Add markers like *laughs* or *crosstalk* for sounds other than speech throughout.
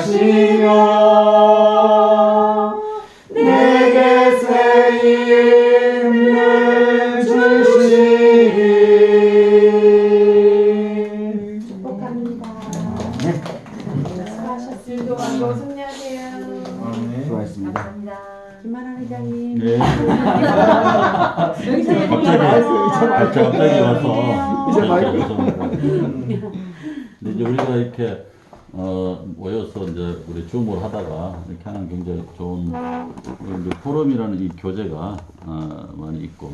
하시며 내게 새 힘을 주시니 안녕하세요. 갑자기 와서 이제 마이크 음. 이제 우리가 이렇게 어, 모여서 이제 우리 줌을 하다가 이렇게 하는 굉장히 좋은 이제 포럼이라는 이 교재가 어, 많이 있고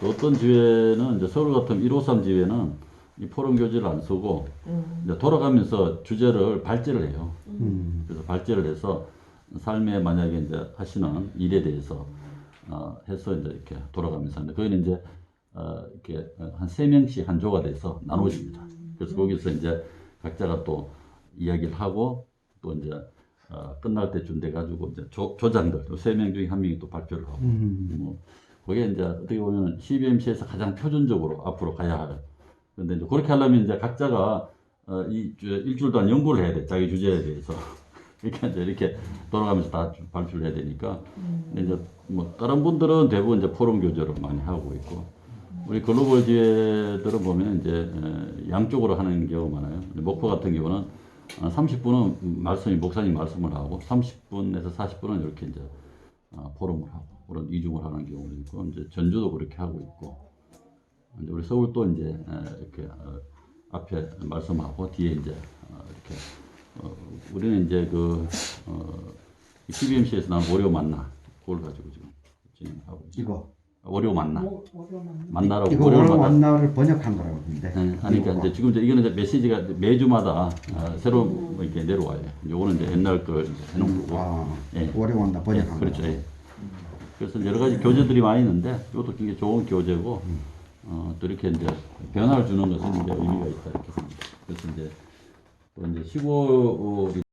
또 어떤 지회는 이제 서울 같은 153 지회는 이 포럼 교재를 안 쓰고 이제 돌아가면서 주제를 발제를 해요. 음. 그래서 발제를 해서 삶에 만약에 이제 하시는 일에 대해서 어, 해서 이제 이렇게 돌아가면서 하는데 거기는 이제 어, 이렇게 한 세 명씩 한 조가 돼서 나누어집니다. 그래서 거기서 이제 각자가 또 이야기를 하고 또 이제 어, 끝날 때쯤 돼 가지고 이제 조, 조장들 세 명 중에 한 명이 또 발표를 하고 음. 뭐 그게 이제 어떻게 보면 CBMC에서 가장 표준적으로 앞으로 가야 할. 근데 이제 그렇게 하려면 이제 각자가 어, 이 주- 일주일 동안 연구를 해야 돼. 자기 주제에 대해서. 이렇게 *laughs* 이제 이렇게 돌아가면서 다 발표를 해야 되니까. 근데 이제 뭐 다른 분들은 대부분 이제 포럼 교제를 많이 하고 있고. 우리 글로벌 지회들은 보면 이제 에, 양쪽으로 하는 경우가 많아요. 목포 같은 경우는 30분은 말씀이 목사님 말씀을 하고 30분에서 40분은 이렇게 이제 어, 포럼을 하고 그런 이중을 하는 경우도 있고 이제 전주도 그렇게 하고 있고 이제 우리 서울도 이제 에, 이렇게 어, 앞에 말씀하고 뒤에 이제 어, 이렇게 어, 우리는 이제 그 어, CBMC에서 나온 월요 만나 그걸 가지고 지금 진행하고. 이거 월요 만나 뭐, 어려운 만나라고 이거 만나 만나를 번역한 거라고 근데. 네, 하니까 이제 지금 이제 이거는 이제 메시지가 매주마다 어, 새로 뭐 이렇게 내려와요. 요거는 이제 옛날 걸 이제 해놓은 거고. 아, 예. 오래 만나 번역한 예, 그렇죠. 거. 예. 그래서 여러 가지 교재들이 많이 있는데 이것도 굉장히 좋은 교재고 어, 또 이렇게 이제 변화를 주는 것은 이제 의미가 있다 이렇게 봅니다. 그래서 이제 또 이제 15일